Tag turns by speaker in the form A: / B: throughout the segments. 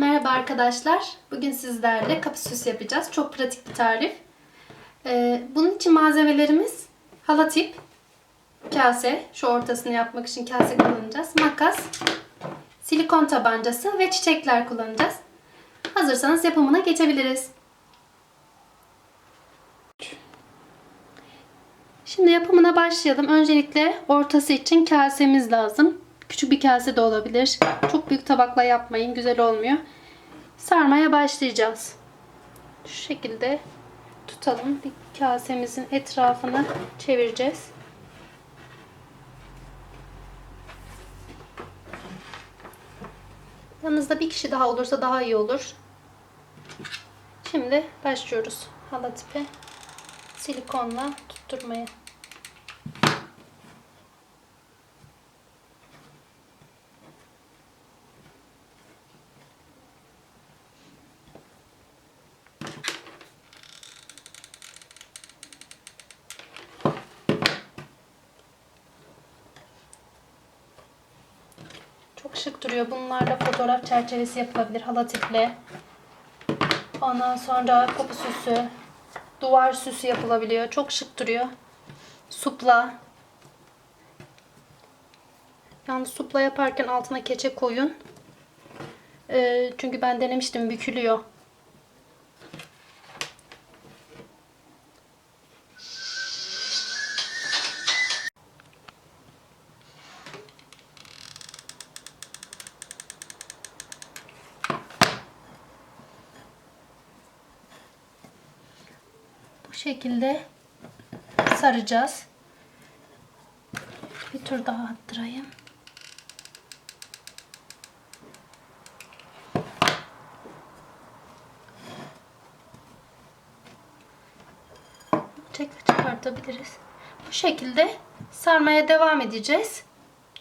A: Merhaba arkadaşlar. Bugün sizlerle kapı süsü yapacağız. Çok pratik bir tarif. Ee, bunun için malzemelerimiz hala tip, kase, şu ortasını yapmak için kase kullanacağız. Makas, silikon tabancası ve çiçekler kullanacağız. Hazırsanız yapımına geçebiliriz. Şimdi yapımına başlayalım. Öncelikle ortası için kasemiz lazım. Küçük bir kase de olabilir. Çok büyük tabakla yapmayın. Güzel olmuyor. Sarmaya başlayacağız. Şu şekilde tutalım. Bir kasemizin etrafını çevireceğiz. Yanınızda bir kişi daha olursa daha iyi olur. Şimdi başlıyoruz. Hala tipi silikonla tutturmaya. Çok şık duruyor. Bunlarla fotoğraf çerçevesi yapılabilir hala tiple. Ondan sonra kapı süsü, duvar süsü yapılabiliyor. Çok şık duruyor. Supla. Yalnız supla yaparken altına keçe koyun. Ee, çünkü ben denemiştim bükülüyor. Şekilde saracağız. Bir tur daha attırayım. Çek çıkartabiliriz. Bu şekilde sarmaya devam edeceğiz.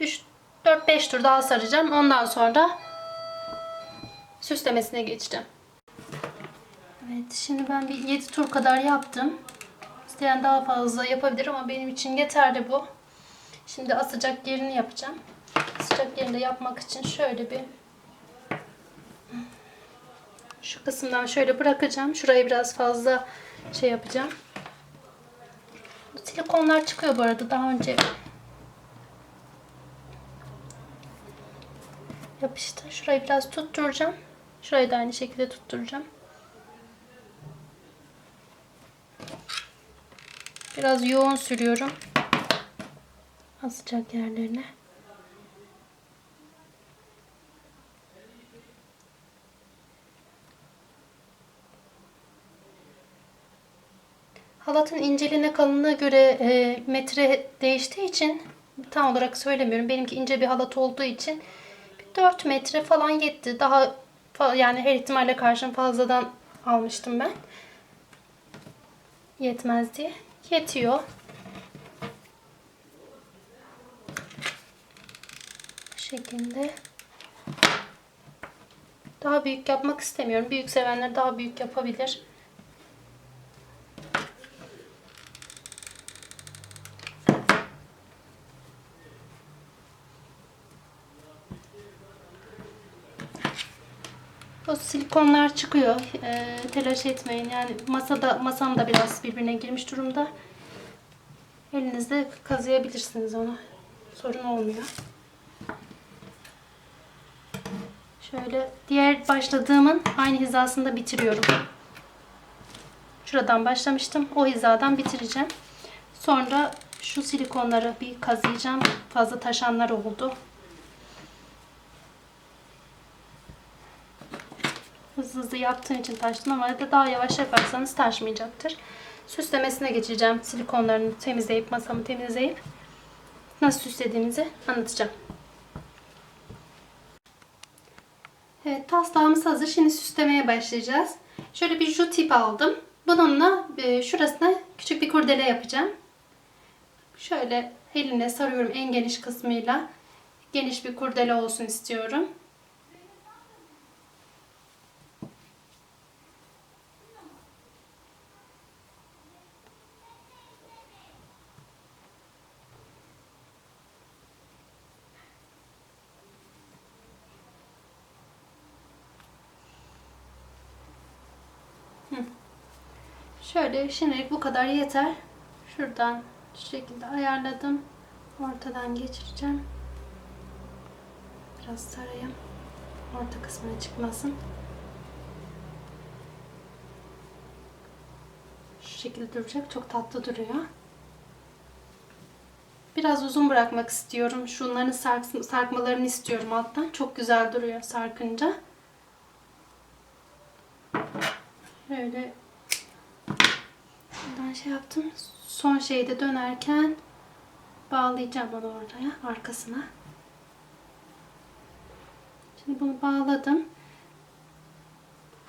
A: 3 4 5 tur daha saracağım. Ondan sonra süslemesine geçeceğim. Evet, şimdi ben bir 7 tur kadar yaptım. İsteyen daha fazla yapabilir ama benim için yeterli bu. Şimdi asacak yerini yapacağım. Asacak yerini de yapmak için şöyle bir şu kısımdan şöyle bırakacağım. Şurayı biraz fazla şey yapacağım. Silikonlar çıkıyor bu arada daha önce yapıştı. Şurayı biraz tutturacağım. Şurayı da aynı şekilde tutturacağım. Biraz yoğun sürüyorum. Asacak yerlerine. Halatın inceliğine kalınlığına göre e, metre değiştiği için tam olarak söylemiyorum. Benimki ince bir halat olduğu için 4 metre falan yetti. Daha yani her ihtimalle karşım fazladan almıştım ben. Yetmez diye. Yetiyor. Bu şekilde. Daha büyük yapmak istemiyorum. Büyük sevenler daha büyük yapabilir. O silikonlar çıkıyor. Ee, telaş etmeyin. Yani masada masam da biraz birbirine girmiş durumda. Elinizde kazıyabilirsiniz onu. Sorun olmuyor. Şöyle diğer başladığımın aynı hizasında bitiriyorum. Şuradan başlamıştım. O hizadan bitireceğim. Sonra şu silikonları bir kazıyacağım. Fazla taşanlar oldu. Hızlı hızlı yaptığım için taştım ama da daha yavaş yaparsanız taşmayacaktır. Süslemesine geçeceğim. Silikonlarını temizleyip masamı temizleyip nasıl süslediğimizi anlatacağım. Evet taslağımız hazır. Şimdi süslemeye başlayacağız. Şöyle bir jut tip aldım. Bununla e, şurasına küçük bir kurdele yapacağım. Şöyle eline sarıyorum en geniş kısmıyla. Geniş bir kurdele olsun istiyorum. Şöyle şimdilik bu kadar yeter. Şuradan şu şekilde ayarladım. Ortadan geçireceğim. Biraz sarayım. Orta kısmına çıkmasın. Şu şekilde duracak. Çok tatlı duruyor. Biraz uzun bırakmak istiyorum. Şunların sark- sarkmalarını istiyorum alttan. Çok güzel duruyor sarkınca. Böyle Buradan şey yaptım. Son şeyde dönerken bağlayacağım onu oraya arkasına. Şimdi bunu bağladım.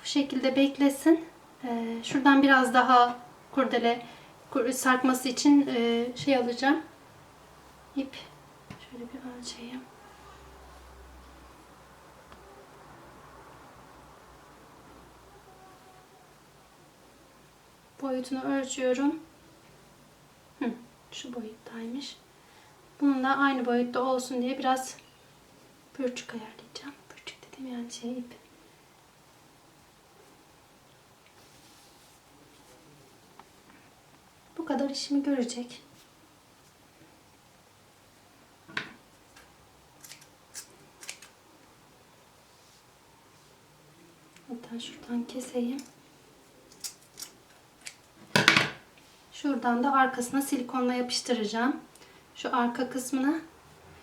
A: Bu şekilde beklesin. Ee, şuradan biraz daha kurdele kur- sarkması için e, şey alacağım. İp. Şöyle bir ölçeyim. Boyutunu ölçüyorum. Hı, şu boyuttaymış. Bunun da aynı boyutta olsun diye biraz pürçük ayarlayacağım. Pürçük dediğim yani şey ip. Bu kadar işimi görecek. Hatta şuradan keseyim. Şuradan da arkasına silikonla yapıştıracağım. Şu arka kısmına.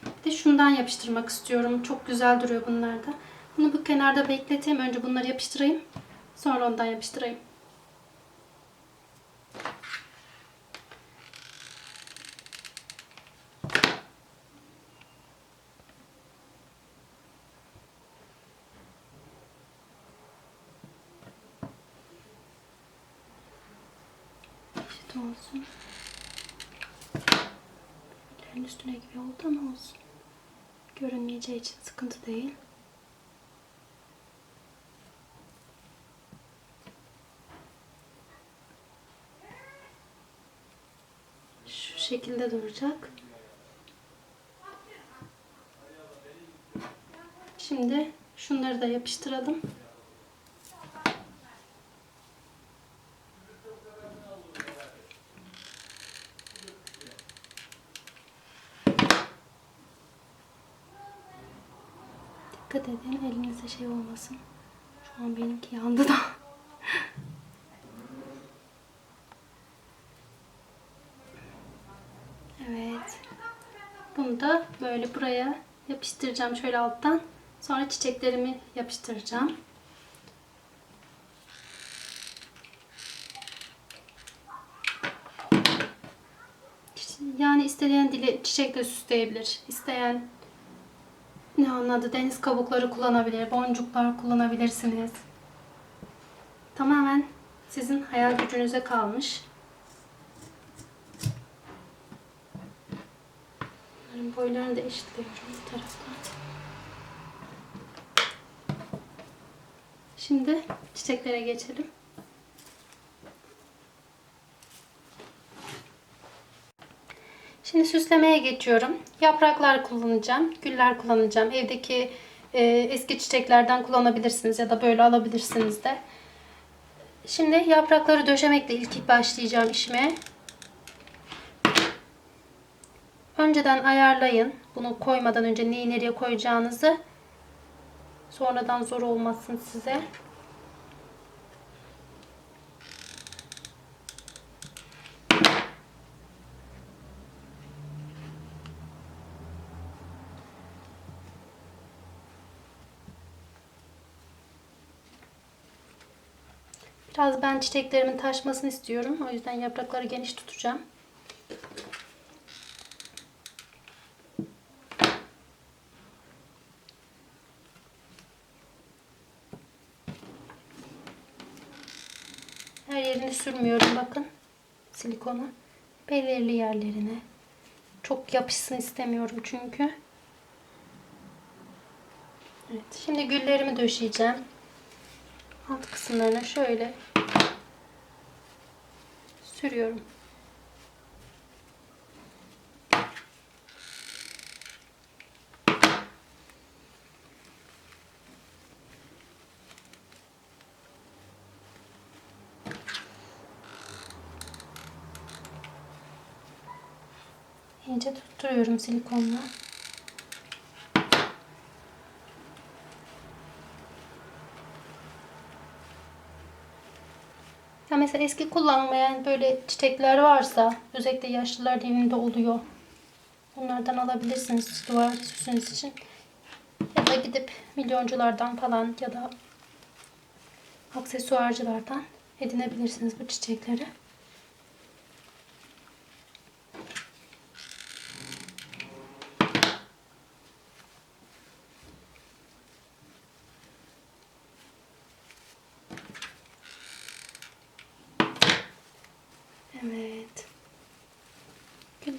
A: Bir de şundan yapıştırmak istiyorum. Çok güzel duruyor bunlar da. Bunu bu kenarda bekleteyim. Önce bunları yapıştırayım. Sonra ondan yapıştırayım. Eşit olsun. Birbirlerinin üstüne gibi oldu ama olsun. Görünmeyeceği için sıkıntı değil. Şu şekilde duracak. Şimdi şunları da yapıştıralım. Dikkat edin elinize şey olmasın. Şu an benimki yandı da. evet. Bunu da böyle buraya yapıştıracağım şöyle alttan. Sonra çiçeklerimi yapıştıracağım. Yani isteyen dile çiçekle süsleyebilir. İsteyen ne onun adı deniz kabukları kullanabilir, boncuklar kullanabilirsiniz. Tamamen sizin hayal gücünüze kalmış. Bunların boylarını da eşitliyorum bu taraftan. Şimdi çiçeklere geçelim. Şimdi süslemeye geçiyorum. Yapraklar kullanacağım, güller kullanacağım. Evdeki e, eski çiçeklerden kullanabilirsiniz ya da böyle alabilirsiniz de. Şimdi yaprakları döşemekle ilk başlayacağım işime. Önceden ayarlayın. Bunu koymadan önce neyi nereye koyacağınızı. Sonradan zor olmasın size. Biraz ben çiçeklerimin taşmasını istiyorum. O yüzden yaprakları geniş tutacağım. Her yerini sürmüyorum bakın. Silikonu. Belirli yerlerine. Çok yapışsın istemiyorum çünkü. Evet, şimdi güllerimi döşeyeceğim alt kısımlarına şöyle sürüyorum. İyice tutturuyorum silikonla. Mesela eski kullanılmayan böyle çiçekler varsa özellikle yaşlılar evinde oluyor. Bunlardan alabilirsiniz duvar süsünüz için. Ya da gidip milyonculardan falan ya da aksesuarcılardan edinebilirsiniz bu çiçekleri. Evet.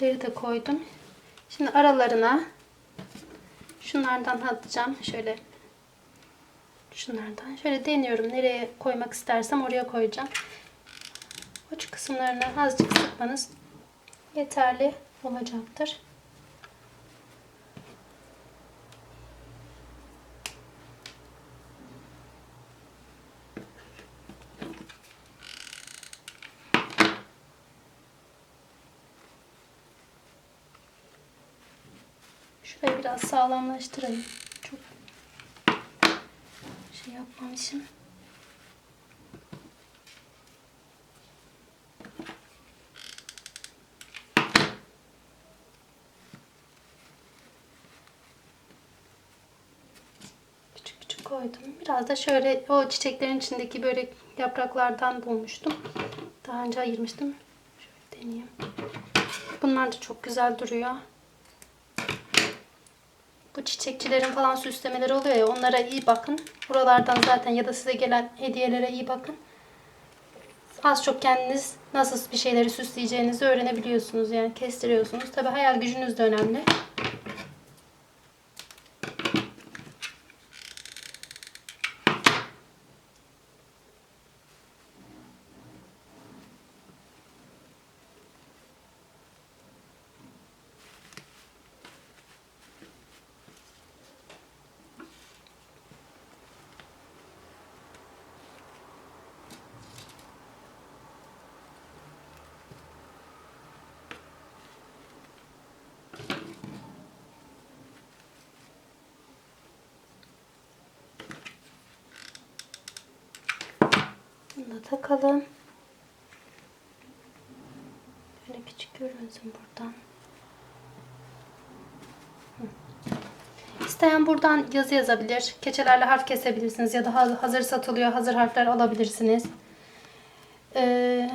A: Gülleri de koydum. Şimdi aralarına şunlardan atacağım. Şöyle şunlardan. Şöyle deniyorum. Nereye koymak istersem oraya koyacağım. Uç kısımlarını azıcık sıkmanız yeterli olacaktır. Şurayı biraz sağlamlaştırayım. Çok şey yapmamışım. Küçük küçük koydum. Biraz da şöyle o çiçeklerin içindeki böyle yapraklardan bulmuştum. Daha önce ayırmıştım. Şöyle deneyeyim. Bunlar da çok güzel duruyor. Bu çiçekçilerin falan süslemeleri oluyor ya onlara iyi bakın. Buralardan zaten ya da size gelen hediyelere iyi bakın. Az çok kendiniz nasıl bir şeyleri süsleyeceğinizi öğrenebiliyorsunuz. Yani kestiriyorsunuz. Tabi hayal gücünüz de önemli. Da takalım. Böyle küçük görünsün buradan. İsteyen buradan yazı yazabilir. Keçelerle harf kesebilirsiniz ya da ha- hazır satılıyor hazır harfler alabilirsiniz. Ee,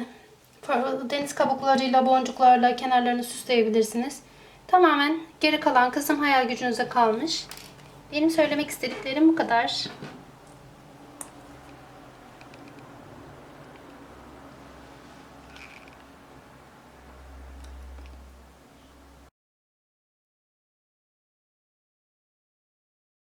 A: deniz kabuklarıyla, boncuklarla kenarlarını süsleyebilirsiniz. Tamamen geri kalan kısım hayal gücünüze kalmış. Benim söylemek istediklerim bu kadar.